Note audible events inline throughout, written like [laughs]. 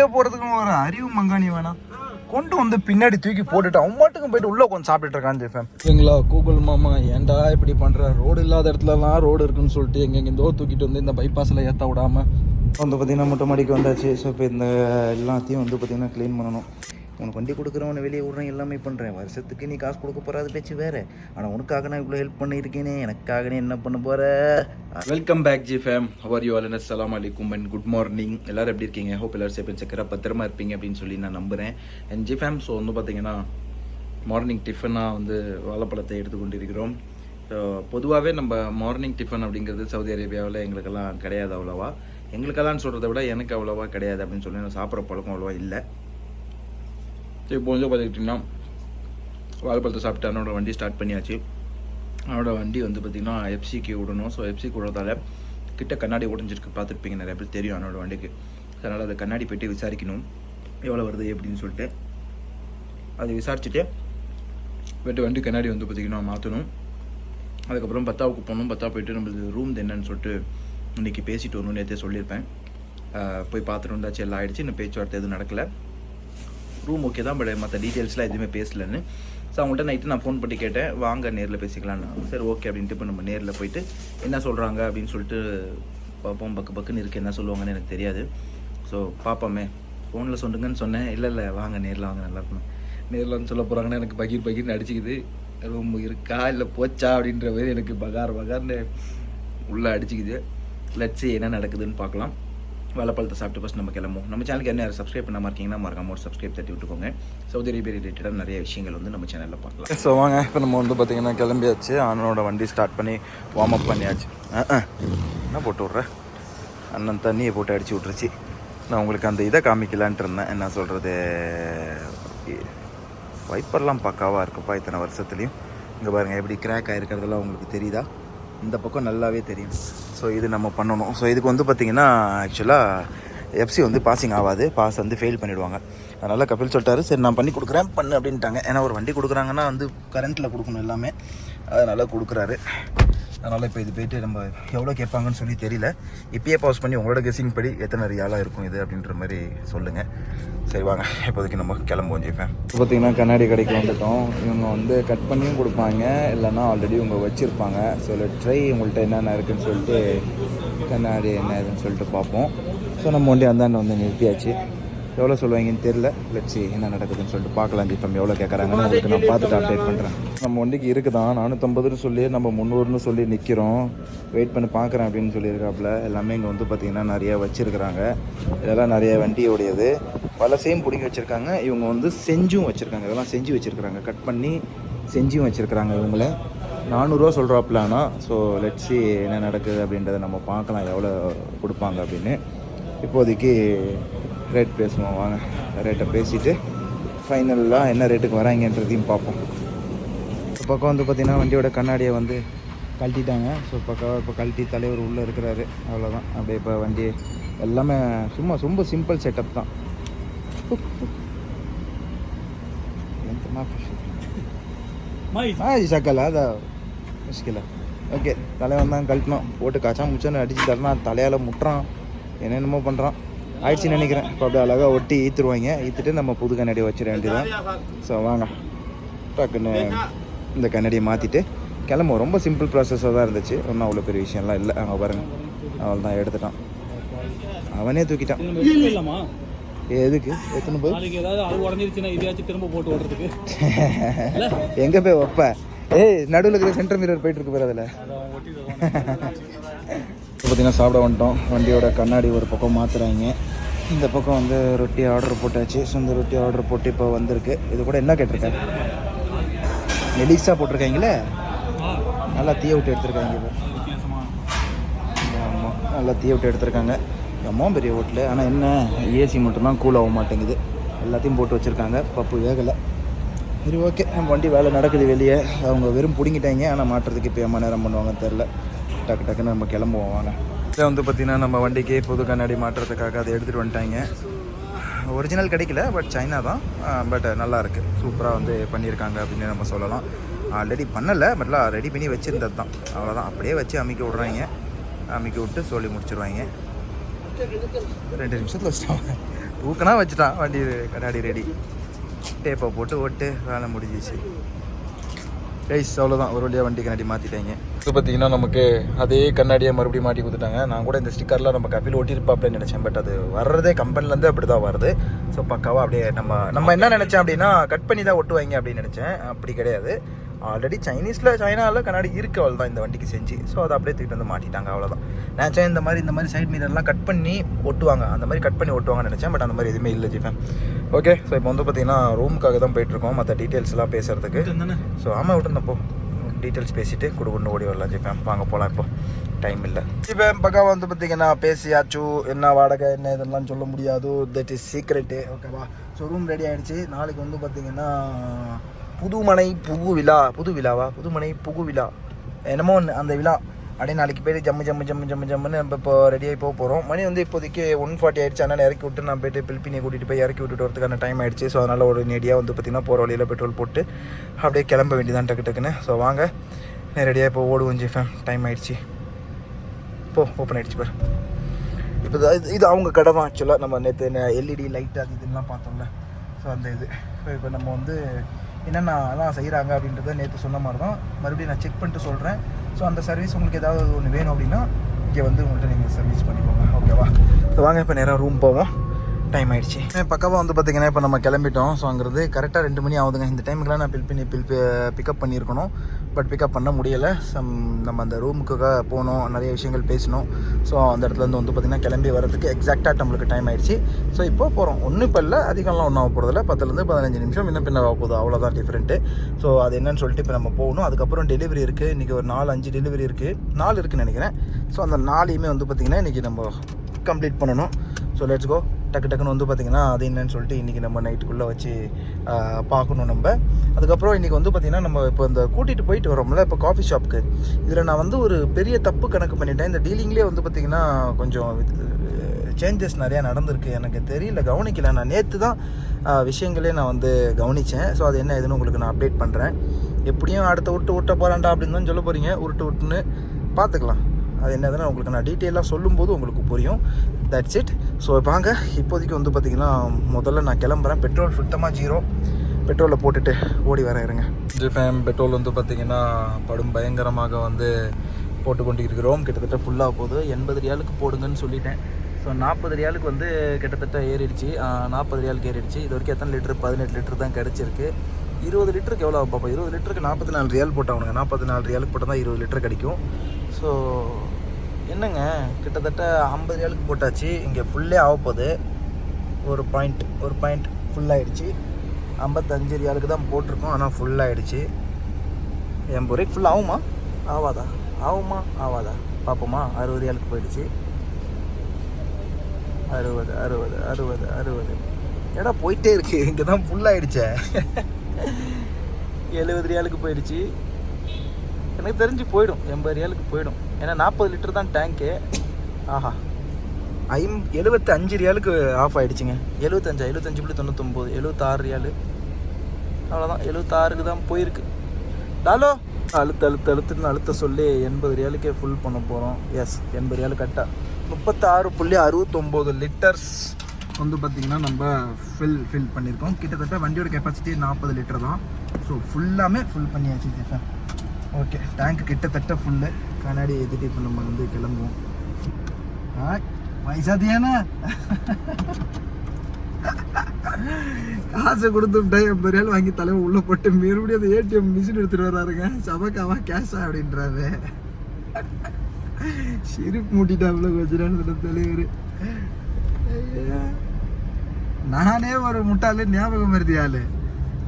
வெளியே போறதுக்கு ஒரு அறிவு மங்காணி வேணாம். கொண்டு வந்து பின்னாடி தூக்கி போட்டுட்டு அவன் மாட்டுக்கும் போயிட்டு உள்ள உட்காந்து சாப்பிட்டுட்டு இருக்கான் ஜெஃபம் சரிங்களா கூகுள் மாமா ஏன்டா இப்படி பண்ற? ரோடு இல்லாத இடத்துலலாம் ரோடு இருக்குன்னு சொல்லிட்டு எங்கெங்கேருந்தோ தூக்கிட்டு வந்து இந்த பைபாஸில் ஏற்ற விடாம. வந்து பார்த்தீங்கன்னா மொட்டை மாடிக்கு வந்தாச்சு. ஸோ இப்போ இந்த எல்லாத்தையும் வந்து பார்த்தீங்கன்னா க்ளீன் பண்ணணும். உனக்கு வண்டி கொடுக்குறவனை வெளியே விடுறேன் எல்லாமே பண்ணுறேன் வருஷத்துக்கு நீ காசு கொடுக்க போகிற அது பேச்சு வேறு. ஆனால் உனக்காக நான் இவ்வளோ ஹெல்ப் பண்ணியிருக்கேனே. எனக்காக நீ என்ன பண்ண போகிற welcome back G fam how are you Alan அஸ்லாம் அலிகும் அண்ட் குட் மார்னிங் எல்லோரும் எப்படி இருக்கீங்க? ஹோப் எல்லாரும் சேஃப் சக்கரா பத்திரமா இருப்பீங்க அப்படின்னு சொல்லி நான் நம்புகிறேன் அண்ட் ஜி ஃபேம் ஸோ வந்து பார்த்தீங்கன்னா மார்னிங் டிஃபனாக வந்து வாழைப்பழத்தை எடுத்துக்கொண்டிருக்கிறோம். ஸோ பொதுவாகவே நம்ம மார்னிங் டிஃபன் அப்படிங்கிறது சவுதி அரேபியாவில் எங்களுக்கெல்லாம் கிடையாது அவ்வளோவா. எங்களுக்கெல்லாம் சொல்கிறத விட எனக்கு அவ்வளோவா கிடையாது அப்படின்னு சொல்லி நான் சாப்பிட்ற பழக்கம் அவ்வளோவா இல்லை. ஸோ இப்போ வந்து பார்த்துக்கிட்டிங்கன்னா வாழைப்பழத்தை சாப்பிட்டு அவனோட வண்டி ஸ்டார்ட் பண்ணியாச்சு. அவனோட வண்டி வந்து பார்த்திங்கன்னா எஃப்சிக்கு விடணும் ஸோ எஃப்சிக்கு விடுறதால கிட்ட கண்ணாடி உடஞ்சிருக்கு. பார்த்துருப்பீங்க நிறைய பேர் தெரியும் அவனோட வண்டிக்கு. அதனால் அதை கண்ணாடி போய்ட்டு விசாரிக்கணும். எவ்வளோ வருது அப்படின்னு சொல்லிட்டு. அதை விசாரிச்சுட்டு போய்ட்டு வண்டி கண்ணாடி வந்து பார்த்திங்கன்னா மாற்றணும் அதுக்கப்புறம் பத்தாவுக்கு போகணும். பத்தா போயிட்டு நம்மளுக்கு ரூம் என்னன்னு சொல்லிட்டு இன்றைக்கி பேசிட்டு வரணும்னு நேற்றே சொல்லியிருப்பேன். போய் பார்த்துட்டு வந்தாச்சு எல்லாம் ஆகிடுச்சு இன்னும் பேச்சுவார்த்தை எதுவும் நடக்கலை. ரூம் ஓகே தான் பட் மற்ற டீட்டெயில்ஸ்லாம் எதுவுமே பேசலன்னு. ஸோ அவங்கள்ட்ட நைட்டு நான் ஃபோன் பண்ணி கேட்டேன் வாங்க நேரில் பேசிக்கலான்னு சரி ஓகே அப்படின்ட்டு இப்போ நம்ம நேரில் போயிட்டு என்ன சொல்கிறாங்க அப்படின்னு சொல்லிட்டு பார்ப்போம். பக்கு பக்குன்னு இருக்குது என்ன சொல்லுவாங்கன்னு எனக்கு தெரியாது. ஸோ பார்ப்போமே. ஃபோனில் சொல்லுங்கன்னு சொன்னேன். இல்லை இல்லை வாங்க நேரில் வாங்க நல்லா நேரில் வந்து சொல்ல போகிறாங்கன்னா எனக்கு பகீர் பகீர்னு அடிச்சுக்குது. ரூம் இருக்கா? இல்லை போச்சா? அப்படின்ற மாதிரி எனக்கு பகார் பகார்னு உள்ளே அடிச்சுக்குது. லட்சி என்ன நடக்குதுன்னு பார்க்கலாம். வாழைப்பழத்தை சாப்பிட்டு ஃபஸ்ட் நம்ம கிளம்புவோம். நம்ம சேனலுக்கு என்ன சப்ஸ்கிரைப் பண்ணாம இருக்கீங்கன்னா மறக்காம ஒரு சப்ஸ்கிரைப் தட்டி விட்டுக்கோங்க. சவுதி அரேபியா ரிலேட்டடாக நிறைய விஷயங்கள் வந்து நம்ம சேனலில் பார்க்கலாம். ஸோ வாங்க இப்போ நம்ம வந்து பார்த்தீங்கன்னா கிளம்பியாச்சு. அண்ணனோட வண்டி ஸ்டார்ட் பண்ணி வார்ம் அப் பண்ணியாச்சு. என்ன போட்டு விட்ற? அண்ணன் தண்ணியை போட்டு அடிச்சு விட்ருச்சு நான் உங்களுக்கு அந்த இதை காமிக்கலான்ட்டு இருந்தேன். என்ன சொல்கிறது வைப்பர்லாம் பக்காவாக இருக்குப்பா இத்தனை வருஷத்துலேயும். இங்கே பாருங்கள் எப்படி கிராக் ஆகிருக்கிறதெல்லாம் உங்களுக்கு தெரியுதா? இந்த பக்கம் நல்லாவே தெரியும். ஸோ இது நம்ம பண்ணணும். ஸோ இதுக்கு வந்து பார்த்திங்கன்னா ஆக்சுவலாக எஃப்சி வந்து பாசிங் ஆகாது. பாஸ் வந்து ஃபெயில் பண்ணிவிடுவாங்க அதனால் கபில் சொல்லிட்டாரு சரி நான் பண்ணி கொடுக்குறேன். பண்ணு அப்படின்ட்டாங்க. ஏன்னா ஒரு வண்டி கொடுக்குறாங்கன்னா வந்து கரண்ட்டில் கொடுக்கணும் எல்லாமே. அதனால் கொடுக்குறாரு. அதனால் இப்போ இது போயிட்டு நம்ம எவ்வளோ கேட்பாங்கன்னு சொல்லி தெரியல. இப்பயே பாஸ் பண்ணி உங்களோட கெஸிங் படி எத்தனை ரியாலாக இருக்கும் இது அப்படின்ற மாதிரி சொல்லுங்கள் சரி வாங்க. இப்போதைக்கு நம்ம கிளம்புவோம் ஜெய்ப்பேன் இப்போ பார்த்தீங்கன்னா கண்ணாடி கடைக்கு வந்துட்டோம். இவங்க வந்து கட் பண்ணியும் கொடுப்பாங்க. இல்லைன்னா ஆல்ரெடி இவங்க வச்சுருப்பாங்க. ஸோ ட்ரை உங்கள்கிட்ட என்னென்ன இருக்குதுன்னு சொல்லிட்டு கண்ணாடி என்ன இதுன்னு சொல்லிட்டு பார்ப்போம். ஸோ நம்ம வண்டி அந்தாண்ட வந்து நிறுத்தியாச்சு. எவ்வளோ சொல்லுவாங்கன்னு தெரில லட்சி என்ன நடக்குதுன்னு சொல்லிட்டு பார்க்கலாம் தீபம். எவ்வளோ கேட்குறாங்கன்னு அதுக்கு நான் பார்த்துட்டு அப்டேட் பண்ணுறேன் நம்ம வண்டிக்கு இருக்குதான். நானூற்றம்பதுன்னு சொல்லி நம்ம முந்நூறுன்னு சொல்லி நிற்கிறோம் வெயிட் பண்ணி பார்க்குறேன் அப்படின்னு சொல்லியிருக்காப்புல. எல்லாமே இங்கே வந்து பார்த்திங்கன்னா நிறையா வச்சுருக்குறாங்க. இதெல்லாம் நிறைய வண்டியோடையது. பல சேம் பிடிங்கி வச்சுருக்காங்க. இவங்க வந்து செஞ்சும் வச்சுருக்காங்க. இதெல்லாம் செஞ்சு வச்சுருக்குறாங்க. கட் பண்ணி செஞ்சும் வச்சுருக்குறாங்க இவங்கள. நானூறுரூவா சொல்கிறாப்புல ஆனால் ஸோ லட்சி என்ன நடக்குது அப்படின்றத நம்ம பார்க்கலாம். எவ்வளோ கொடுப்பாங்க அப்படின்னு. இப்போதைக்கு ரேட் பேசுவோம் வாங்க. ரேட்டை பேசிவிட்டு ஃபைனலாக என்ன ரேட்டுக்கு வராங்கன்றதையும் பார்ப்போம். இப்போ பக்கம் வந்து பார்த்திங்கன்னா வண்டியோட கண்ணாடியை வந்து கழட்டிட்டாங்க. ஸோ பக்கம் இப்போ கழட்டி தலைவர் உள்ளே இருக்கிறாரு. அவ்வளோதான் அப்படியே இப்போ வண்டி எல்லாமே சும்மா ரொம்ப சிம்பிள் செட்டப் தான். சக்கலா அதான் முஷ்கிலா. ஓகே தலைவன் தான் கழட்டினோம் போட்டு காய்ச்சா முச்சோன்னு அடிச்சு தரனா தலையால் முட்டுறான். என்னென்னமோ பண்ணுறான் ஆயிடுச்சுன்னு நினைக்கிறேன். இப்போ அப்படியே அழகாக ஒட்டி ஈத்துருவாங்க ஈத்துட்டு நம்ம புது கண்ணாடியை வச்சிட வேண்டியதான் ஸோ வாங்க. டக்குன்னு இந்த கண்ணாடியை மாற்றிட்டு கிளம்புவோம். ரொம்ப சிம்பிள் ப்ராசஸாக தான் இருந்துச்சு. ஒன்றும் அவ்வளோ பெரிய விஷயம்லாம் இல்லை. அங்கே பாருங்க. அவள் தான் எடுத்துட்டான். அவனே தூக்கிட்டான். எதுக்கு? எத்தனை போய் திரும்ப போட்டு ஓடுறதுக்கு [laughs] எங்க போய் வைப்ப? ஏய் நடுவில் இருக்கிற சென்டர் மிரர் போயிட்டு இருக்கு பாரு அதில். பார்த்திங்கன்னா சாப்பிட வந்துட்டோம். வண்டியோட கண்ணாடி ஒரு பக்கம் மாற்றுறாங்க இந்த பக்கம் வந்து ரொட்டி ஆர்டர் போட்டாச்சு. ஸோ இந்த ரொட்டி ஆர்டர் போட்டு இப்போ வந்திருக்கு. இது கூட என்ன கேட்டிருக்கேன் மெலிசா போட்டிருக்காங்களே? நல்லா தீய விட்டு எடுத்திருக்காங்க இப்போ ஆமாம் நல்லா தீய விட்டு எடுத்திருக்காங்க. அம்மா பெரிய ஹோட்டலு. ஆனால் என்ன? ஏசி மட்டும்தான் கூல் ஆக மாட்டேங்குது. எல்லாத்தையும் போட்டு வச்சுருக்காங்க. பப்பு வேகலை. சரி ஓகே நம்ம வண்டி வேலை நடக்குது வெளியே. அவங்க வெறும் பிடுங்கிட்டாங்க. ஆனால் மாட்டுறதுக்கு இப்போ எம்மா நேரம் பண்ணுவாங்கன்னு தெரில டக்கு டக்குன்னு நம்ம கிளம்புவோம் வாங்க. இதை வந்து பார்த்திங்கன்னா நம்ம வண்டிக்கு புது கண்ணாடி மாட்டுறதுக்காக அதை எடுத்துகிட்டு வந்துட்டாங்க. ஒரிஜினல் கிடைக்கல பட் சைனா தான். பட் நல்லா இருக்குது சூப்பராக வந்து பண்ணியிருக்காங்க அப்படின்னு நம்ம சொல்லலாம். ஆல்ரெடி பண்ணலை பட்லாம் ரெடி பண்ணி வச்சுருந்தது தான். அவ்வளோதான் அப்படியே வச்சு அமைக்க விட்றாங்க. அமைக்க விட்டு சொல்லி முடிச்சிடுவாங்க ரெண்டு நிமிஷத்தில் வச்சுட்டாங்க ஊக்கனா வச்சுட்டான். வண்டி கண்ணாடி ரெடி டேப்பை போட்டு ஓட்டு வேலை முடிஞ்சிச்சு. ரைஸ் அவ்வளோதான் ஒரு வழியாக வண்டி கண்ணாடி மாற்றிட்டாங்க இது பார்த்தீங்கன்னா நமக்கு அதே கண்ணாடியை மறுபடியும் மாட்டி கொடுத்துட்டாங்க. நான் கூட இந்த ஸ்டிக்கர்லாம் நம்ம கபில் ஒட்டியிருப்பாப்லன்னு நினச்சேன் பட் அது வர்றதே கம்பெனிலேருந்து அப்படி தான் வருது. ஸோ பக்காவாக அப்படியே நம்ம நம்ம என்ன நினச்சேன் அப்படின்னா கட் பண்ணி தான் ஒட்டுவாங்க அப்படின்னு நினச்சேன். அப்படி கிடையாது. ஆல்ரெடி சைனீஸில் சைனாவில் கண்ணாடி இருக்கு அவள் தான் இந்த வண்டிக்கு செஞ்சு. ஸோ அதை அப்படியே தூக்கிட்டு வந்து மாட்டிட்டாங்க அவ்வளோதான் நினச்சேன் இந்த மாதிரி இந்த மாதிரி சைட் மீரெல்லாம் கட் பண்ணி ஒட்டுவாங்க. அந்த மாதிரி கட் பண்ணி ஒட்டுவாங்கன்னு நினச்சேன் பட் அந்த மாதிரி எதுவுமே இல்லை ஜிஃபேன் ஓகே ஸோ இப்போ வந்து பார்த்தீங்கன்னா ரூமுக்காக தான் போயிட்டுருக்கோம் மற்ற டீட்டெயில்ஸ்லாம் பேசுகிறதுக்கு ஸோ ஆமாம் விட்டுருந்தேன் போ. டீட்டெயில்ஸ் பேசிட்டு குடுகுண்டு ஓடி வரலாம் ஜிபேம் வாங்க போகலாம் இப்போ. டைம் இல்லை. ஜிபேம் பக்கம் வந்து பார்த்தீங்கன்னா பேசியாச்சு. என்ன வாடகை என்ன இதெல்லாம் சொல்ல முடியாது. தட் இஸ் சீக்ரெட்டு ஓகேவா ஸோ ரூம் ரெடி ஆகிடுச்சு நாளைக்கு வந்து பார்த்தீங்கன்னா புதுமனை புகு விழா புது விழாவா புதுமனை புகு விழா என்னமோ ஒன்று அந்த விழா. அப்படியே நாளைக்கு போயிட்டு ஜம்மு ஜம்மு ஜம்மு ஜம்மு ஜம்முன்னு நம்ம இப்போ ரெடியாகி போக போகிறோம் மணி வந்து இப்போதைக்கு ஒன் ஃபார்ட்டி ஆயிடுச்சு. அதனால் இறக்கி விட்டு நான் போயிட்டு பிலிப்பினியை கூட்டிகிட்டு போய் இறக்கி விட்டுட்டு வரதுக்கான டைம் ஆயிடுச்சு. ஸோ அதனால் ஒரு நேடியாக வந்து பார்த்திங்கன்னா போகிற வழியில் பெட்ரோல் போட்டு அப்படியே கிளம்ப வேண்டியதான் டக்கு டக்குன்னு. ஸோ வாங்க. ரெடியாக இப்போ ஓடுவோம் ஜிஃபேம் டைம் ஆயிடுச்சு. போ ஓப்பன் ஆகிடுச்சு பாரு. இப்போ இது- இது இது அவங்க கடை தான் ஆக்சுவலாக நம்ம நேற்று எல்இடி லைட் அது இதெல்லாம் பார்த்தோம்ல. ஸோ அந்த இது. ஸோ இப்போ நம்ம வந்து என்னென்னலாம் செய்கிறாங்க அப்படின்றத நேற்று சொன்ன மாதிரி தான் மறுபடியும் நான் செக் பண்ணிட்டு சொல்கிறேன் ஸோ அந்த சர்வீஸ் உங்களுக்கு ஏதாவது ஒன்று வேணும் அப்படின்னா இங்கே வந்து உங்கள்கிட்ட நீங்கள் சர்வீஸ் பண்ணிக்கோங்க. ஓகேவா ஸோ வாங்க இப்போ நேராக ரூம் போவோம். டைம் ஆயிடுச்சு. பக்காவாக வந்து பார்த்தீங்கன்னா இப்போ நம்ம கிளம்பிட்டோம். ஸோ அங்கிறது கரெக்டாக ரெண்டு மணி ஆகுதுங்க. இந்த டைமுக்குலாம் நான் பில் பண்ணி பில் பிக்கப் பண்ணியிருக்கணும். பட் பிக்கப் பண்ண முடியலை. சம் நம்ம அந்த ரூமுக்காக போனோம் நிறைய விஷயங்கள் பேசணும். ஸோ அந்த இடத்துல இருந்து வந்து பார்த்திங்கன்னா கிளம்பி வரதுக்கு எக்ஸாக்டாக நம்மளுக்கு டைம் ஆயிடுச்சு. ஸோ இப்போ போகிறோம் ஒன்றும் இப்போ இல்லை. அதிகம்லாம் ஒன்றும் ஆக போகிறதில்ல பத்துலேருந்து பதினஞ்சு நிமிஷம் இன்னும் பின்ன ஆக போகுது. அவ்வளோதான் டிஃப்ரெண்ட்டு ஸோ அது என்னன்னு சொல்லிட்டு இப்போ நம்ம போகணும். அதுக்கப்புறம் டெலிவரி இருக்குது இன்றைக்கி ஒரு நாலு அஞ்சு டெலிவரி இருக்குது நாலு இருக்குன்னு நினைக்கிறேன். ஸோ அந்த நாளையுமே வந்து பார்த்திங்கன்னா இன்றைக்கி நம்ம கம்ப்ளீட் பண்ணணும். ஸோ லெட்ஸ் கோ டக்கு டக்குன்னு வந்து பார்த்திங்கன்னா அது என்னன்னு சொல்லிட்டு இன்றைக்கி நம்ம நைட்டுக்குள்ளே வச்சு பார்க்கணும் நம்ம. அதுக்கப்புறம் இன்றைக்கி வந்து பார்த்திங்கன்னா நம்ம இப்போ இந்த கூட்டிகிட்டு போயிட்டு வரோம்ல இப்போ காஃபி ஷாப்புக்கு இதில் நான் வந்து ஒரு பெரிய தப்பு கணக்கு பண்ணிட்டேன். இந்த டீலிங்லேயே வந்து பார்த்திங்கன்னா கொஞ்சம் சேஞ்சஸ் நிறையா நடந்திருக்கு. எனக்கு தெரியல கவனிக்கல. நான் நேற்று தான் விஷயங்களே நான் வந்து கவனித்தேன் ஸோ அது என்ன ஏதுன்னு உங்களுக்கு நான் அப்டேட் பண்ணுறேன் எப்படியும் அடுத்த விட்டு விட்ட போகிறான்டா அப்படின்னு தான் சொல்ல போகிறீங்க உருட்டு விட்டுன்னு பார்த்துக்கலாம். அது என்னதுன்னு உங்களுக்கு நான் டீட்டெயிலாக சொல்லும்போது உங்களுக்கு புரியும். தட்ஸ் இட் ஸோ வாங்க இப்போதைக்கு வந்து பார்த்திங்கன்னா முதல்ல நான் கிளம்புறேன். பெட்ரோல் சுத்தமாக ஜீரோ பெட்ரோலில் போட்டுட்டு ஓடி வர இருங்க. ஜிஃபேம் பெட்ரோல் வந்து பார்த்திங்கன்னா படும் பயங்கரமாக வந்து போட்டு கொண்டு இருக்கிறோம் கிட்டத்தட்ட ஃபுல்லாக போகுது. எண்பது ரியாலுக்கு போடுங்கன்னு சொல்லிட்டேன். ஸோ நாற்பது ரியாலுக்கு வந்து கிட்டத்தட்ட ஏறிடுச்சு. நாற்பது ரியாலுக்கு ஏறிடுச்சு. இது வரைக்கும் எத்தனை லிட்டர் பதினெட்டு லிட்டர் தான் கிடச்சிருக்கு. இருபது லிட்டருக்கு எவ்வளோ பார்ப்போம் இருபது லிட்டருக்கு நாற்பத்தி நாலு ரியால் போட்டாங்க நாற்பத்தி நாலு ரியாலுக்கு போட்டால் தான் இருபது லிட்டர் கிடைக்கும். ஸோ என்னங்க? கிட்டத்தட்ட ஐம்பது ஏழுக்கு போட்டாச்சு. இங்கே ஃபுல்லே ஆகப்போகுது ஒரு பாயிண்ட் ஒரு பாயிண்ட் ஃபுல்லாகிடுச்சு ஐம்பத்தஞ்சு ரியாலுக்கு தான் போட்டிருக்கோம். ஆனால் ஃபுல்லாகிடுச்சு எண்பது ரூபாய்க்கு ஃபுல் ஆகுமா? ஆவாதா? ஆகுமா? ஆவாதா? பார்ப்போமா. அறுபது ஏழுக்கு போயிடுச்சு. அறுபது அறுபது அறுபது அறுபது. ஏடா போயிட்டே இருக்கு? இங்கே தான் ஃபுல்லாகிடுச்சே எழுபது ரியாலுக்கு போயிடுச்சு. எனக்கு தெரிஞ்சு போயிடும். எண்பது ரியாலுக்கு போயிடும். ஏன்னா நாற்பது லிட்டர் தான் டேங்க்கு ஆஹா. ஐம் எழுபத்தி அஞ்சு ரியாலுக்கு ஆஃப் ஆகிடுச்சிங்க எழுபத்தஞ்சா எழுபத்தஞ்சு புள்ளி தொண்ணூத்தொம்பது. எழுபத்தாறு ரியாலு. அவ்வளோதான் எழுபத்தாறுக்கு தான் போயிருக்கு. டாலோ அழுத்து அழுத்து அழுத்துன்னு அழுத்த சொல்லி எண்பது ரியாலுக்கே ஃபுல் பண்ண போகிறோம் எஸ் எண்பது ரியாலு கரெக்டாக முப்பத்தாறு புள்ளி அறுபத்தொம்போது லிட்டர்ஸ் வந்து பார்த்திங்கன்னா நம்ம ஃபில் ஃபில் பண்ணியிருக்கோம். கிட்டத்தட்ட வண்டியோட கெப்பாசிட்டி நாற்பது லிட்டர் தான். ஸோ ஃபுல்லாமே ஃபுல் பண்ணியாச்சு ஜெஃபன் ஓகே டேங்க் கிட்டத்தட்ட ஃபுல்லு கண்ணாடி எதிர்த்து இப்போ நம்ம வந்து கிளம்புவோம். ஆ வயசாதியானா காசை கொடுத்து எண்பது ரூபாய் வாங்கி தலைவர் உள்ள போட்டு மறுபடியும் அந்த ஏடிஎம் மிஷின் எடுத்துட்டு வர்றாருங்க சபக்காவா கேஷா அப்படின்றாரு. சிரிப்பு மூட்டிட்டாப்புல கொஞ்ச நேரத்தில் தலைவர் நானே ஒரு முட்டாளு ஞாபகம் வருது ஆளு.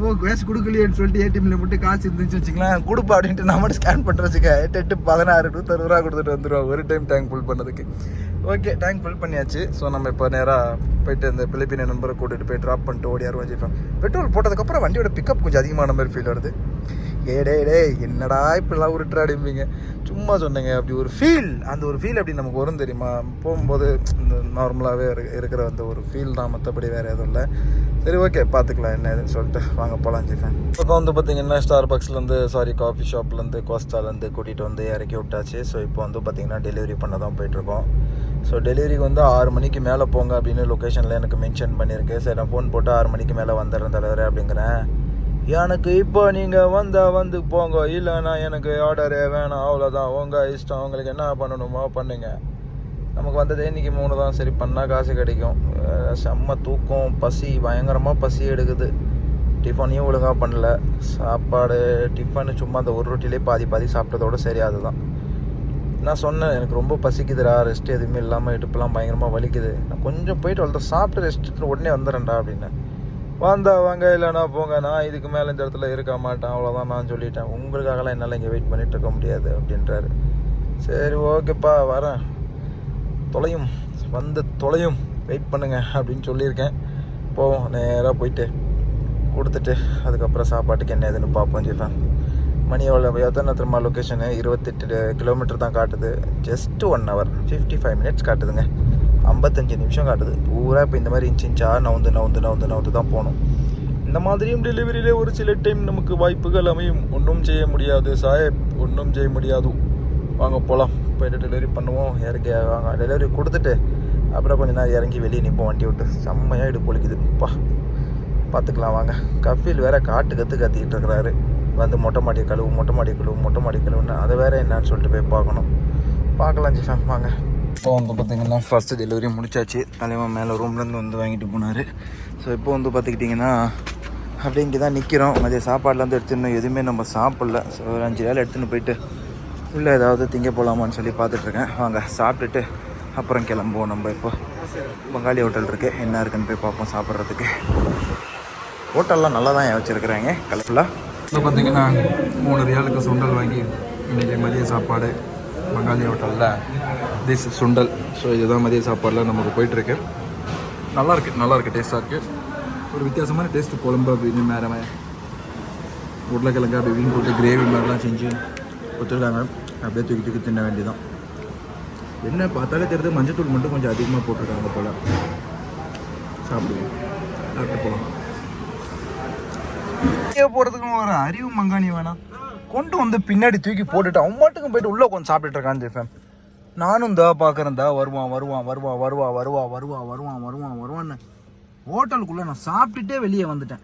ஓ கேஷ் கொடுக்கலையேன்னு சொல்லிட்டு ஏடிஎம்ல மட்டும் காசு இருந்துச்சு வச்சுக்கலாம் கொடுப்பா அப்படின்ட்டு நான் மட்டும் ஸ்கேன் பண்ணுறதுக்கு வச்சுக்க எட்டு எட்டு பதினாறு டு ரூபா கொடுத்துட்டு வந்துடுவோம் ஒரு டைம் டேங்க் ஃபுல் பண்ணதுக்கு. ஓகே டேங்க் ஃபுல் பண்ணியாச்சு. ஸோ நம்ம இப்போ நேராக போயிட்டு இந்த பிலிப்பின நம்பரை கூட்டிகிட்டு போய் ட்ராப் பண்ணிட்டு ஓடியாருவோம் வச்சுருப்பேன் பெட்ரோல் போட்டதுக்கப்புறம் வண்டியோட பிக்கப் கொஞ்சம் அதிகமான மாதிரி ஃபீல் வருது. ஏ டே டே என்னடா இப்படிலாம் உருட்டுறாடிம்பீங்க சும்மா சொன்னேங்க அப்படி ஒரு ஃபீல் அந்த ஒரு ஃபீல் அப்படி நமக்கு வரும் தெரியுமா? போகும்போது இந்த நார்மலாகவே இருக்கிற அந்த ஒரு ஃபீல் தான் மற்றபடி வேறு எதுவும் இல்லை. சரி ஓகே பார்த்துக்கலாம் என்ன ஏதுன்னு சொல்லிட்டு வாங்க போகலாம் ஜிஃபேன். இப்போ வந்து பார்த்தீங்கன்னா ஸ்டார் பாக்ஸ்லேருந்து சாரி காஃபி ஷாப்லேருந்து கோஸ்டாலேருந்து கூட்டிகிட்டு வந்து இறக்கி விட்டாச்சு. ஸோ இப்போ வந்து பார்த்தீங்கன்னா டெலிவரி பண்ண தான் போயிட்டுருக்கோம். ஸோ டெலிவரிக்கு வந்து ஆறு மணிக்கு மேலே போங்க அப்படின்னு லொக்கேஷனில் எனக்கு மென்ஷன் பண்ணியிருக்கு. சரி நான் ஃபோன் போட்டு ஆறு மணிக்கு மேலே வந்துடுறேன் தலைவர் அப்படிங்கிறேன். எனக்கு இப்போ நீங்கள் வந்தால் வந்து போங்க. இல்லைன்னா எனக்கு ஆர்டரே வேணாம். அவ்வளோதான் உங்கள் இஷ்டம். உங்களுக்கு என்ன பண்ணணுமோ பண்ணுங்க. நமக்கு வந்ததே இன்றைக்கி மூணு தான். சரி பண்ணால் காசு கிடைக்கும். செம்ம தூக்கம். பசி. பயங்கரமாக பசி எடுக்குது. டிஃபனையும் ஒழுங்காக பண்ணல. சாப்பாடு டிஃபனு சும்மா அந்த ஒரு ரொட்டிலே பாதி பாதி சாப்பிட்டதோட சரி அதுதான். நான் சொன்னேன் எனக்கு ரொம்ப பசிக்குதுடா. ரெஸ்ட் எதுவுமே இல்லாமல் இடுப்புலாம் பயங்கரமாக வலிக்குது. நான் கொஞ்சம் போயிட்டு வளர்த்து சாப்பிட்டு ரெஸ்ட் எடுத்துட்டு உடனே வந்துடுறேன்டா அப்படின்னு வந்தா வாங்க இல்லைனா போங்க. நான் இதுக்கு மேலே இந்த இடத்துல இருக்க மாட்டேன். அவ்வளோதான் நான் சொல்லிட்டேன். உங்களுக்காகலாம் என்னால் இங்கே வெயிட் பண்ணிகிட்டு இருக்க முடியாது அப்படின்றாரு. சரி ஓகேப்பா வரேன். தொலையும். வந்து தொலையும். வெயிட் பண்ணுங்க அப்படின்னு சொல்லியிருக்கேன். போவோம் நேராக போயிட்டு கொடுத்துட்டு அதுக்கப்புறம் சாப்பாட்டுக்கு என்ன ஏதுன்னு பார்ப்போம் ஜிஃபேன் மணி எவ்வளோ எத்தனை திரும்ப லொக்கேஷனு இருபத்தெட்டு கிலோமீட்டர் தான் காட்டுது. Just one hour fifty five minutes காட்டுதுங்க. ஐம்பத்தஞ்சு நிமிஷம் காட்டுது. பூரா இப்போ இந்த மாதிரி இன்ச் இன்ச்சா நவுந்து நவுந்து நவுந்து நவுந்து தான் போகணும். இந்த மாதிரியும் டெலிவரியிலே ஒரு சில டைம் நமக்கு வாய்ப்புகள் அமையும். ஒன்றும் செய்ய முடியாது சாஹேப் ஒன்றும் செய்ய முடியாது. வாங்க போகலாம் போயிட்டு டெலிவரி பண்ணுவோம். இறக்கி வாங்க டெலிவரி கொடுத்துட்டு அப்புறம் கொஞ்சம் நேரம் இறங்கி வெளியே நிற்போம் வண்டி விட்டு செம்மையாக இடுப்பு வலிக்குதுப்பா பார்த்துக்கலாம் வாங்க. கஃபில் வேற காட்டு கற்று கத்திக்கிட்டு இருக்கிறாரு. வந்து மொட்டை மாடி கழுவு மொட்டை மாடி கழுவு மொட்டை மாடி கழுவுன்னு அதை வேற என்னன்னு சொல்லிட்டு போய் பார்க்கணும். பார்க்கலாம் ஜிஃபேம் வாங்க. இப்போ வந்து பார்த்தீங்கன்னா ஃபஸ்ட்டு டெலிவரி முடிச்சாச்சு. தலைவன் மேலே ரூம்லேருந்து வந்து வாங்கிட்டு போனார். ஸோ இப்போ வந்து பார்த்துக்கிட்டிங்கன்னா அப்படியே இங்கே தான் நிற்கிறோம் மதிய சாப்பாடுலேருந்து எடுத்துன்னு எதுவுமே நம்ம சாப்பிடல. ஸோ ஒரு அஞ்சு வேலை எடுத்துன்னு போயிட்டு உள்ளே ஏதாவது திங்க போகலாமான்னு சொல்லி பார்த்துட்ருக்கேன் வாங்க சாப்பிட்டுட்டு அப்புறம் கிளம்புவோம் நம்ம இப்போ. பங்காளி ஹோட்டல் இருக்குது என்ன இருக்குன்னு போய் பார்ப்போம் சாப்பிட்றதுக்கு. ஹோட்டல்லாம் நல்லா தான் வச்சுருக்குறாங்க கலர்ஃபுல்லாக இப்போ பார்த்தீங்கன்னா மூணு ரியாலுக்கு சுண்டல் வாங்கி இன்றைக்கி மதிய சாப்பாடு பங்காளி ஹோட்டலில் திஸ் சுண்டல். ஸோ இதுதான் மதிய சாப்பாடில் நமக்கு போயிட்டுருக்கு. நல்லா நல்லாயிருக்கு டேஸ்ட்டாக இருக்குது ஒரு வித்தியாசமான டேஸ்ட்டு குழம்பு அப்படின்னு மேலே உருளைக்கிழங்கு அப்படி வீண் போட்டு கிரேவி மாதிரிலாம் செஞ்சு கொடுத்துருக்காங்க அப்படியே தூக்கி தூக்கி தின்ன வேண்டியதான் என்ன பார்த்தாலே தெரியுது மஞ்சத்தூள் மட்டும் கொஞ்சம் அதிகமாக போட்டிருக்காங்க போல். சாப்பிடுவோம். சாப்பிட்டு போகலாம் போகிறதுக்கும் ஒரு அறிவு மங்காணி வேணாம். கொண்டு வந்து பின்னாடி தூக்கி போட்டுட்டு அவன் மாட்டுக்கும் போயிட்டு உள்ளே கொஞ்சம் சாப்பிட்டுட்டு இருக்கான்னு ஜெஃபேம் நானும் தா பார்க்குறேன் தா வருவான் வருவான் வருவான் வருவா வருவா வருவா வருவான் வருவான் வருவான்னு ஹோட்டலுக்குள்ளே நான் சாப்பிட்டுட்டே வெளியே வந்துட்டேன்.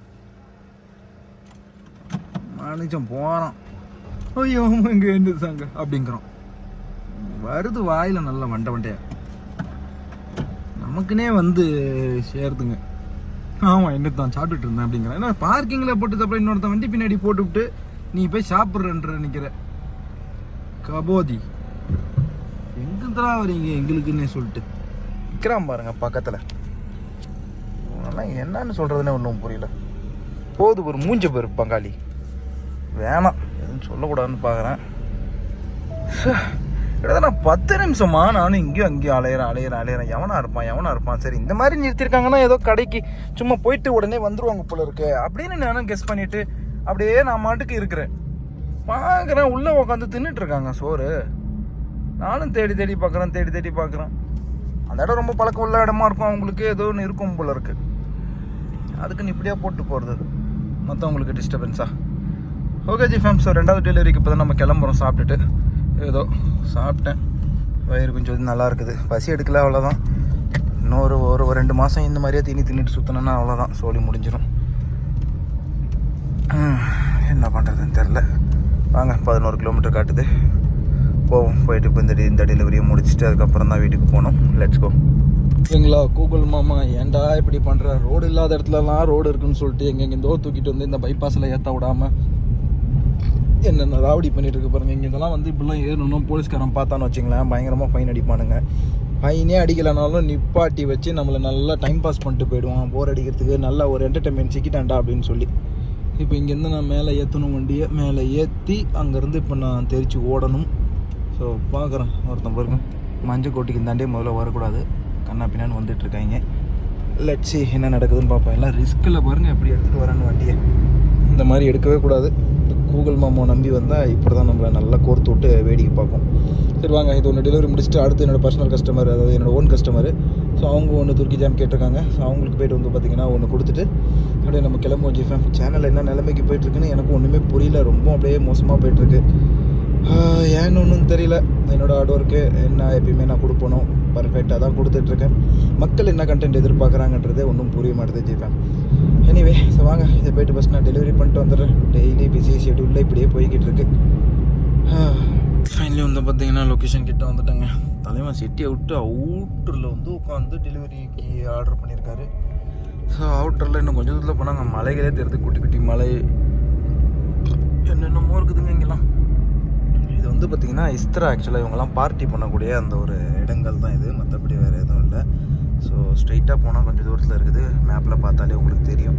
மனுஷன் போகிறோம் ஐயோ இங்கே எழுந்துச்சாங்க அப்படிங்கிறோம் வருது வாயில் நல்ல வண்ட வண்டையா. நமக்குனே வந்து சேருதுங்க. ஆமாம் என்ன தான் சாப்பிட்டுட்டு இருந்தேன் அப்படிங்கிறேன். ஏன்னா பார்க்கிங்கில் போட்டு தப்ப இன்னொருத்த வண்டி பின்னாடி போட்டுவிட்டு நீ போய் சாப்பிட்றன்ற நிற்கிற கபோதி. எங்கேருந்துடா வரீங்க எங்களுக்குன்னே சொல்லிட்டு. நிற்கிறான் பாருங்க பக்கத்தில். ஆனால் என்னன்னு சொல்கிறதுனே ஒன்றும் புரியல. போது ஒரு மூஞ்ச பேர் பங்காளி. வேணாம் எதுவும் சொல்லக்கூடாதுன்னு பார்க்குறேன் கிட்டத்தட்ட பத்து நிமிஷமா நானும் இங்கேயும் அங்கேயும் அலையிறேன் அலையிறேன் அலையிறேன். எவனா இருப்பான் எவனா இருப்பான்? சரி இந்த மாதிரி நிறுத்திருக்காங்கன்னா ஏதோ கடைக்கு சும்மா போயிட்டு உடனே வந்துருவாங்க போல இருக்கு. அப்படின்னு நானும் கெஸ் பண்ணிட்டு அப்படியே நான் மாட்டுக்கு இருக்கிறேன். பார்க்குறேன் உள்ளே உட்காந்து தின்னுட்டு இருக்காங்க சோறு. நானும் தேடி தேடி பார்க்குறேன் தேடி தேடி பார்க்குறேன். அந்த இடம் ரொம்ப பழக்கம் உள்ள இடமா இருக்கும் அவங்களுக்கு ஏதோ ஒன்று இருக்கும் போல இருக்கு. அதுக்குன்னு இப்படியே போட்டு போகிறது மற்றவங்களுக்கு டிஸ்டர்பன்ஸா ஓகே ஜி ஃபேம் ஸோ ரெண்டாவது டெலிவரிக்கு இப்போ தான் நம்ம கிளம்புறோம் சாப்பிட்டுட்டு. ஏதோ சாப்பிட்டேன். வயிறு கொஞ்சம் நல்லா இருக்குது. பசி எடுக்கல அவ்வளோதான் இன்னொரு ஒரு ஒரு ரெண்டு மாதம் இந்த மாதிரியே தீனி தின்னுட்டு சுற்றணும்னா அவ்வளோதான் சோழி முடிஞ்சிடும் என்ன பண்ணுறதுன்னு தெரில வாங்க பதினோரு கிலோமீட்டர் காட்டுது. போவோம். போயிட்டு இப்போ இந்த இந்த டெலிவரியை முடிச்சுட்டு அதுக்கப்புறம் தான் வீட்டுக்கு போனோம் லெட்ஸ் கோ ஓகேங்களா கூகுள் மாமா ஏன்டா இப்படி பண்ணுற ரோடு இல்லாத இடத்துலலாம் ரோடு இருக்குன்னு சொல்லிட்டு எங்கெங்கேருந்தோ தூக்கிட்டு வந்து இந்த பைபாஸில் ஏற்ற விடாமல் என்னென்ன ராவடி பண்ணிட்டு இருக்கு பாருங்க. இங்கே இதெல்லாம் வந்து இப்படிலாம் ஏறணும் போலீஸ்காரன் பார்த்தான்னு வச்சுங்களேன் பயங்கரமாக ஃபைன் அடிப்பானுங்க. ஃபைனே அடிக்கலைனாலும் நிப்பாட்டி வச்சு நம்மளை நல்லா டைம் பாஸ் பண்ணிட்டு போயிடுவான். போர் அடிக்கிறதுக்கு நல்லா ஒரு என்டர்டைன்மெண்ட் சிக்கிட்டான்டா அப்படின்னு சொல்லி. இப்போ இங்கேருந்து நான் மேலே ஏற்றணும் வண்டியை மேலே ஏற்றி அங்கேருந்து இப்போ நான் தெரிச்சு ஓடணும். ஸோ பார்க்குறேன் ஒருத்தன் பாருங்க. மஞ்சள் கோட்டிக்கு இந்தாண்டே முதல்ல வரக்கூடாது. கண்ணா பின்னான்னு வந்துட்டு இருக்காங்க. லட்சி என்ன நடக்குதுன்னு பார்ப்போம். எல்லாம் ரிஸ்கில் பாருங்கள் எப்படி எடுத்துகிட்டு வரேன்னு வண்டியை. இந்த மாதிரி எடுக்கவே கூடாது. கூகுள் மாமா நம்பி வந்தால் இப்படி தான் நம்மளை நல்லா கோர்த்து விட்டு வேடிக்கை பார்ப்போம். சரி வாங்க. இது ஒன்று டெலிவரி முடிச்சுட்டு அடுத்து என்னோட பர்சனல் கஸ்டமர் அதாவது என்னோட ஓன் கஸ்டமர் ஸோ அவங்க ஒன்று துருக்கி ஜாம் கேட்டிருக்காங்க. ஸோ அவங்களுக்கு போய்ட்டு வந்து பார்த்திங்கன்னா ஒன்று கொடுத்துட்டு அப்படியே நம்ம கிளம்புவோம் ஜிஃபேம் சேனல் என்ன நிலைமைக்கு போயிட்டுருக்குன்னு எனக்கு ஒன்றுமே புரியல. ரொம்ப அப்படியே மோசமாக போயிட்டுருக்கு ஏன்னு ஒன்றும் தெரியல. என்னோட ஹார்ட் ஒர்க்கு என்ன எப்பயுமே நான் கொடுப்பணும். பர்ஃபெக்டாக தான் கொடுத்துட்ருக்கேன். மக்கள் என்ன கண்டென்ட் எதிர்பார்க்குறாங்கன்றதே ஒன்றும் புரிய மாட்டேது ஜீவன் எனிவே ஸோ வாங்க இதை போயிட்டு ஃபஸ்ட் நான் டெலிவரி பண்ணிட்டு வந்துடுறேன். டெய்லி பிஸி ஷெடியூலில் இப்படியே போய்கிட்டு இருக்கு. ஃபைனலி வந்து பார்த்தீங்கன்னா லொக்கேஷன் கிட்டே வந்துட்டேங்க. தலைவன் சிட்டியை விட்டு அவுட்டரில் வந்து உட்காந்து டெலிவரிக்கு ஆர்டர் பண்ணியிருக்காரு ஸோ அவுட்டரில் இன்னும் கொஞ்சம் தூரத்தில் போனாங்க மலைகளே தெரியுது. குட்டி குட்டி மலை என்னென்னமோ இருக்குதுங்க இங்கெல்லாம். இது வந்து பார்த்திங்கன்னா இஸ்திரா ஆக்சுவலாக இவங்கெல்லாம் பார்ட்டி பண்ணக்கூடிய அந்த ஒரு இடங்கள் தான் இது. மற்றபடி வேறு எதுவும் இல்லை. ஸோ ஸ்ட்ரைட்டாக போனால் கொஞ்சம் தூரத்தில் இருக்குது. மேப்பில் பார்த்தாலே உங்களுக்கு தெரியும்.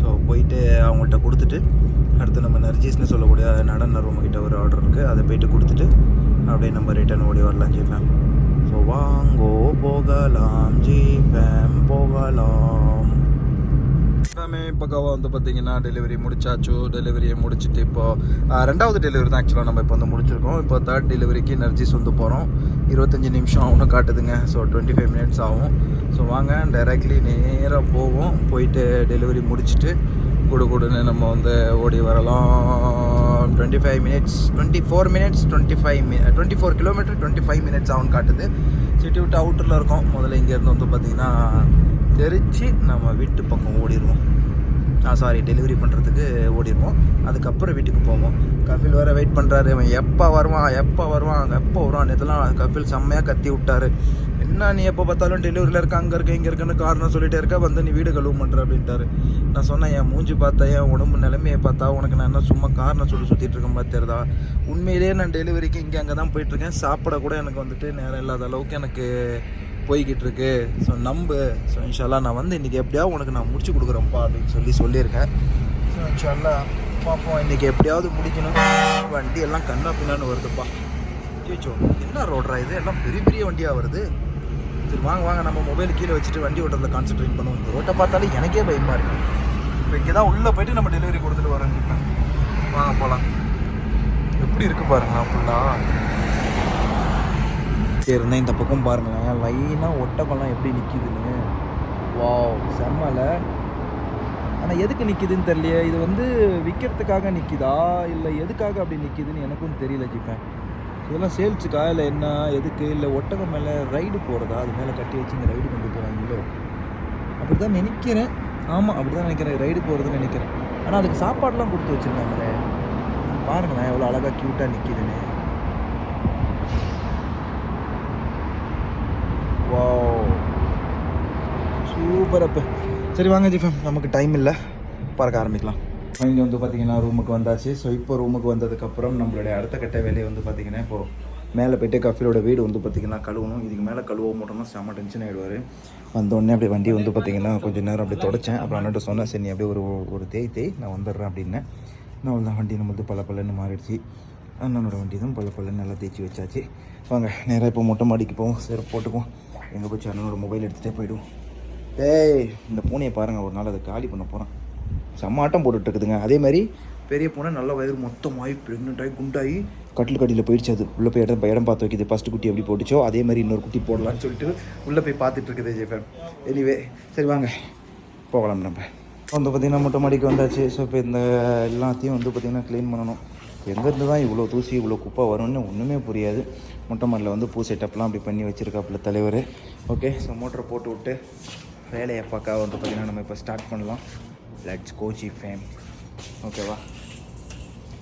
ஸோ போயிட்டு அவங்கள்ட்ட கொடுத்துட்டு அடுத்து நம்ம நர்ஜீஸ்னு சொல்லக்கூடிய நடன ரூம்கிட்ட ஒரு ஆர்டர் இருக்குது அதை போயிட்டு கொடுத்துட்டு அப்படியே நம்ம ரிட்டர்ன் ஓடி வரலாம் ஜிஃபேம் ஸோ வாங்கோ போகலாம் ஜிஃபேம் போகலாம். எல்லாமே பக்காவாக வந்து பார்த்தீங்கன்னா டெலிவரி முடிச்சாச்சு. டெலிவரியை முடிச்சுட்டு இப்போ ரெண்டாவது டெலிவரி தான் ஆக்சுவலாக நம்ம இப்போ வந்து முடிச்சிருக்கோம். இப்போ தேர்ட் டெலிவரிக்கு நர்ஜிஸ் வந்து போகிறோம் இருபத்தஞ்சி நிமிஷம் ஆகும்னு காட்டுதுங்க. ஸோ டுவெண்ட்டி ஃபைவ் மினிட்ஸ் ஆகும். ஸோ வாங்க டைரெக்ட்லி நேராக போவோம். போயிட்டு டெலிவரி முடிச்சுட்டு குடு குடுன்னு நம்ம வந்து ஓடி வரலாம். Twenty five minutes twenty four minutes twenty five மி twenty four kilometre twenty five minutes ஆகும் காட்டுது. சிட்டி விட்டு அவுட்டரில் இருக்கோம். முதல்ல இங்கேருந்து வந்து பார்த்திங்கன்னா தெரிச்சு நம்ம வீட்டு பக்கம் ஓடிடுவோம் சாரி டெலிவரி பண்ணுறதுக்கு ஓடிடுவோம். அதுக்கப்புறம் வீட்டுக்கு போவோம். கபில் வேறு வெயிட் பண்ணுறாரு அவன் எப்போ வருவான் எப்போ வருவான் எப்போ வருவான் இதெல்லாம் கபில் செம்மையாக கத்தி விட்டாரு. என்ன நீ எப்போ பார்த்தாலும் டெலிவரியில் இருக்க அங்கே இருக்க இங்கே இருக்குன்னு காரணம் சொல்லிட்டே இருக்க வந்து நீ வீடு கழுவு பண்ணுற அப்படின்ட்டாரு. நான் சொன்னேன் என் மூஞ்சி பார்த்தா என் உடம்பு நிலைமையை பார்த்தா உனக்கு நான் என்ன சும்மா காரணம் சொல்லி சுற்றிட்டு இருக்கேன் தெரியுதா? உண்மையிலேயே நான் டெலிவரிக்கு இங்கே அங்கே தான் போயிட்டுருக்கேன் சாப்பிட கூட எனக்கு வந்துட்டு நேரம் இல்லாத அளவுக்கு எனக்கு போய்கிட்டு இருக்கு ஸோ நம்பு. ஸோ இன்ஷால்லா நான் வந்து இன்றைக்கி எப்படியாவது உனக்கு நான் முடிச்சு கொடுக்குறேன்ப்பா அப்படின்னு சொல்லி சொல்லியிருக்கேன். ஸோ இன்ஷால்லா பார்ப்போம். இன்றைக்கி எப்படியாவது முடிக்கணும். வண்டி எல்லாம் கண்ணா பின்னான்னு வருதுப்பா. கேச்சோ என்ன ரோட்ரா இது? எல்லாம் பெரிய பெரிய வண்டியாக வருது. சரி வாங்க வாங்க. நம்ம மொபைல் கீழே வச்சுட்டு வண்டி ஓட்டுறதுல கான்சென்ட்ரேட் பண்ணுவோம். இந்த ரோட்டை பார்த்தாலே எனக்கே பயமாக இருக்கு. இப்போ இங்கே தான் உள்ளே போயிட்டு நம்ம டெலிவரி கொடுத்துட்டு வரோம் வாங்க போகலாம் எப்படி இருக்கு பாருங்க ஃபுல்லாக இருந்தேன். இந்த பக்கம் பாருங்களேன் லைனாக ஒட்டக்கெல்லாம் எப்படி நிற்கிதுன்னு வாவ் செம்மல. ஆனால் எதுக்கு நிற்கிதுன்னு தெரியலையே. இது வந்து விற்கிறதுக்காக நிற்கிதா இல்லை எதுக்காக அப்படி நிற்கிதுன்னு எனக்கும் தெரியல ஜிப்பேன் இதெல்லாம் சேல்ஸுக்கா? இல்லை என்ன? எதுக்கு? இல்லை ஒட்டகம் மேலே ரைடு போகிறதா அது மேலே கட்டி வச்சு இங்கே ரைடு கொண்டு போகிறாங்களோ அப்படி தான் நினைக்கிறேன். ஆமாம் அப்படி தான் நினைக்கிறேன். ரைடு போகிறதுன்னு நினைக்கிறேன். ஆனால் அதுக்கு சாப்பாடெலாம் கொடுத்து வச்சுருக்காங்களே. பாருங்களேன் எவ்வளோ அழகாக க்யூட்டாக நிற்கிதுன்னு சூப்பர் அப்போ சரி வாங்க ஜிஃபம். நமக்கு டைம் இல்லை. பறக்க ஆரம்பிக்கலாம். இங்கே வந்து பார்த்தீங்கன்னா ரூமுக்கு வந்தாச்சு. ஸோ இப்போ ரூமுக்கு வந்ததுக்கப்புறம் நம்மளுடைய அடுத்த கட்ட வேலையை வந்து பார்த்தீங்கன்னா இப்போது மேலே போயிட்டு கஃபிலோட வீடு வந்து பார்த்தீங்கன்னா கழுவணும். இதுக்கு மேலே கழுவ மாட்டோம்னா செம்ம டென்ஷன் ஆகிடுவார் வந்தோடனே அப்படியே வண்டி வந்து பார்த்தீங்கன்னா கொஞ்சம் நேரம் அப்படியே தொடச்சேன். அப்புறம் அண்ணாட்ட சொன்னேன் சரி நீ அப்படியே ஒரு ஒரு தேய் தேய் நான் வந்துடுறேன் அப்படின்னேன் நான் தான் வண்டி வந்து பல பல்லன்னு மாறிடுச்சு. அண்ணனோட வண்டி தான் பல பல்லன்னு நல்லா தேய்ச்சி வச்சாச்சு. வாங்க நேராக இப்போ மொட்டை மாடிக்கு போவோம். செருப்பு போட்டுக்குவோம். எங்கே போச்சு? அண்ணனோட மொபைல் எடுத்துகிட்டே போயிடுவோம். டேய் இந்த பூனையை பாருங்கள் ஒரு நாள் அதை காலி பண்ண போகிறேன் செம்ம ஆட்டம் போட்டுட்ருக்குதுங்க அதே மாதிரி பெரிய பூனை நல்ல வயிறு மொத்தமாகி ப்ரெக்னென்ட் ஆகி குண்டாகி கட்டில் கட்டியில் போயிடுச்சு அது. உள்ளே போய் இடம் இடம் பார்த்து வைக்கிது. ஃபஸ்ட்டு குட்டி எப்படி போட்டுச்சோ அதே மாதிரி இன்னொரு குட்டி போடலான்னு சொல்லிட்டு உள்ளே போய் பார்த்துட்டு இருக்குது ஜெஃபன் எனிவே சரி வாங்க. போகலாம் நம்ம. வந்து பார்த்திங்கன்னா மொட்டை மாடிக்கு வந்தாச்சு. ஸோ இப்போ இந்த எல்லாத்தையும் வந்து பார்த்திங்கன்னா க்ளீன் பண்ணணும். எங்கேருந்து தான் இவ்வளோ தூசி இவ்வளோ குப்பை வரும்னு ஒன்றுமே புரியாது. மொட்டை மாடியில் வந்து பூ செட்டப்லாம் அப்படி பண்ணி வச்சுருக்காப்புல தலைவர். ஓகே ஸோ மோட்டரை போட்டு விட்டு வேலையை பார்க்க வந்து பார்த்திங்கன்னா நம்ம இப்போ ஸ்டார்ட் பண்ணலாம். லெட்ஸ் கோச்சி ஃபேம் ஓகேவா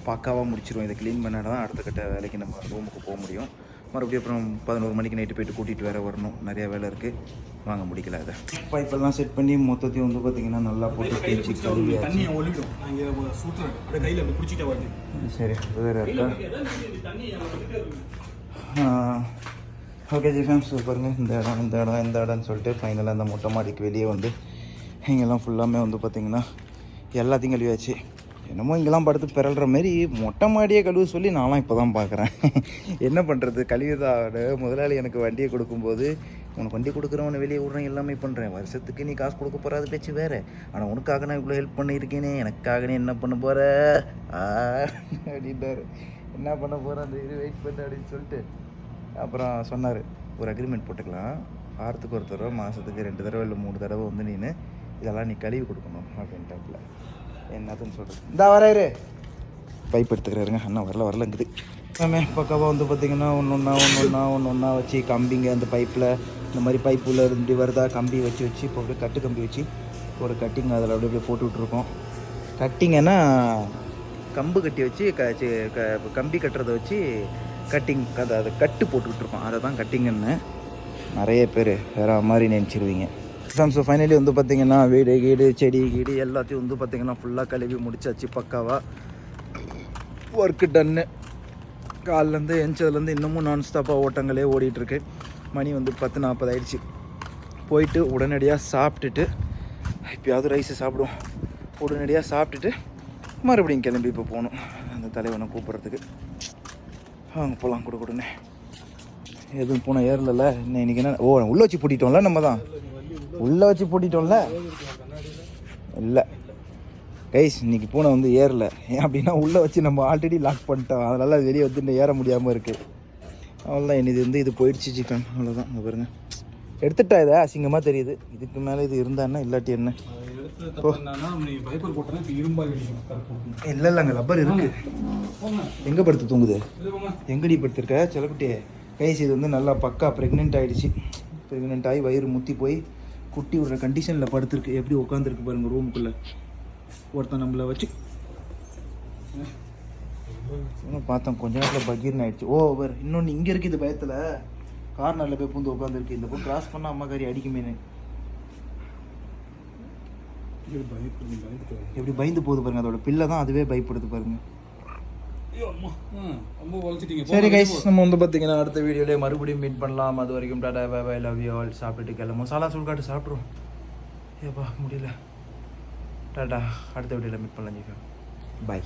பக்காவாக முடிச்சிருவோம். இதை க்ளீன் பண்ணால் தான் அடுத்த கட்ட வேலைக்கு நம்ம ரூமுக்கு போக முடியும். மறுபடியும் அப்புறம் பதினோரு மணிக்கு நைட்டு போயிட்டு கூட்டிகிட்டு வேற வரணும். நிறைய வேலை இருக்குது வாங்க முடிக்கல அதை பைப்பெல்லாம் செட் பண்ணி மொத்தத்தையும் வந்து பார்த்திங்கன்னா நல்லா போட்டு தேய்ச்சி பிடிச்சிட்டே வருது சரி வேறு இருக்கா? ஓகே ஜி ஃபேம் சூப்பருங்க இந்த இடம் இந்த இடம் இந்த இடம்னு சொல்லிட்டு ஃபைனலாக இந்த மொட்டை மாடிக்கு வெளியே வந்து இங்கெல்லாம் ஃபுல்லாமே வந்து பார்த்திங்கன்னா எல்லாத்தையும் கழுவியாச்சு. என்னமோ இங்கெல்லாம் படுத்து பிறல்ற மாரி மொட்டை மாடியே கழுவு சொல்லி நானும் இப்போ தான் பார்க்குறேன் என்ன பண்ணுறது கழுவிதாட முதலாளி எனக்கு வண்டியை கொடுக்கும்போது உனக்கு வண்டி கொடுக்குறவனை வெளியே விட்றேன் எல்லாமே பண்ணுறேன் வருஷத்துக்கு நீ காசு கொடுக்க போகிற அது பேச்சு வேறு. ஆனால் உனக்காக நான் இவ்வளோ ஹெல்ப் பண்ணியிருக்கேனே. எனக்காக நீ என்ன பண்ண போகிற ஆ அப்படின்ட்டாரு என்ன பண்ண போகிறேன் அந்த இது வெயிட் பண்ணு அப்படின்னு சொல்லிட்டு. அப்புறம் சொன்னார் ஒரு அக்ரிமெண்ட் போட்டுக்கலாம். வாரத்துக்கு ஒரு தடவை மாதத்துக்கு ரெண்டு தடவை இல்லை மூணு தடவை வந்து நீ இதெல்லாம் நீ கழுவி கொடுக்கணும் அப்படின்ட்டாப்புல என்னதுன்னு சொல்கிறது இந்த வராரு பைப் எடுத்துக்கிறாருங்க. அண்ணா வரல வரலங்குது. எல்லாமே பக்காவாக வந்து பார்த்திங்கன்னா ஒன்று ஒன்றா ஒன்று ஒன்றா ஒன்று ஒன்றா வச்சு கம்பிங்க அந்த பைப்பில் இந்த மாதிரி பைப் உள்ள இருந்து வருதா கம்பி வச்சு வச்சு இப்போ அப்படியே கட்டு கம்பி வச்சு ஒரு கட்டிங் அதில் அப்படியே அப்படியே போட்டு விட்ருக்கோம் கட்டிங்கன்னா கம்பு கட்டி வச்சு க க- கம்பி கட்டுறதை வச்சு கட்டிங் அதை அதை கட்டு போட்டுக்கிட்டு அதை தான் கட்டிங்கன்னு நிறைய பேர் வேற மாதிரி நினச்சிருவீங்க. ஸோ ஃபைனலி வந்து பார்த்திங்கன்னா வீடு கீடு செடி கீடு எல்லாத்தையும் வந்து பார்த்திங்கன்னா ஃபுல்லாக கழுவி முடிச்சாச்சு பக்காவாக ஒர்க்கு டன்னு காலிலேருந்து எஞ்சதுலேருந்து இன்னமும் நான் ஸ்டாப்பாக ஓட்டங்களே ஓடிட்டுருக்கு. மணி வந்து பத்து நாற்பது ஆயிடுச்சு. போயிட்டு உடனடியாக சாப்பிட்டுட்டு எப்பயாவது ரைஸு சாப்பிடுவோம். உடனடியாக சாப்பிட்டுட்டு மறுபடியும் கிளம்பி இப்போ போகணும். அந்த தலைவனை கூப்பிட்றதுக்கு. அங்கே போகலாம் கூட கொடுனே எதுவும் போனால் ஏறலல்ல? இன்னைக்கு என்ன? ஓ உள்ளே வச்சு பூட்டிட்டோம்ல நம்ம தான். உள்ளே வச்சு பூட்டிட்டோம்ல? இல்லை. கைஸ் இன்னைக்கு பூனை வந்து ஏறல. ஏன் அப்படின்னா உள்ளே வச்சு நம்ம ஆல்ரெடி லாக் பண்ணிட்டோம். அதனால் அது வெளியே வந்து ஏற முடியாமல் இருக்குது அவ்வளோதான் இது வந்து இது போயிடுச்சு சிக்கன் அவ்வளோதான் இங்க பாருங்க. எடுத்துட்டா இதை? அசிங்கமாக தெரியுது. இதுக்கு மேலே இது இருந்தான்னா இல்லாட்டி என்ன? கரெக்ட் இல்லை இல்லைங்க ரப்பர் இருக்கு. எங்கே படுத்து தூங்குது? இது எங்கடி படுத்திருக்க? செல்லக்குட்டியே கைஸ் இது வந்து நல்லா பக்கா ப்ரெக்னென்ட் ஆகிடுச்சு ப்ரெக்னென்ட் ஆகி வயிறு முத்தி போய் குட்டி விடுற கண்டிஷனில் படுத்திருக்கு. எப்படி உட்காந்துருக்கு பாருங்க ரூமுக்குள்ளே ஒருத்தன் நம்மளை வச்சு. இன்னும் பார்த்தோம் கொஞ்ச நேரத்தில் பகீர்னு ஆயிடுச்சு. ஓ வேறு இன்னொன்று இங்கே இருக்குது பயத்தில். கார்னரில் போய் பூந்து உட்காந்துருக்கு இந்த பக்கம் கிராஸ் பண்ணால் அம்மா கறி அடிக்குமேனு இது பயப்படு நீ பயந்துட்டு வர. எப்படி பயந்து போகுது பாருங்க அதோட பிள்ளை தான் அதுவே பயப்படுது பாருங்க. சரி கைஸ் நம்ம வந்து பார்த்தீங்கன்னா அடுத்த வீடியோலேயே மறுபடியும் மீட் பண்ணலாம். அது வரைக்கும் tata bye bye love you all சாப்பிட்டுட்டு கிளம்பும் மசாலா சுல்காட்டு சாப்பிட்ருவோம் ஏப்பா முடியல. டாடா அடுத்த வீடியோவில் மீட் பண்ணலாம் பாய்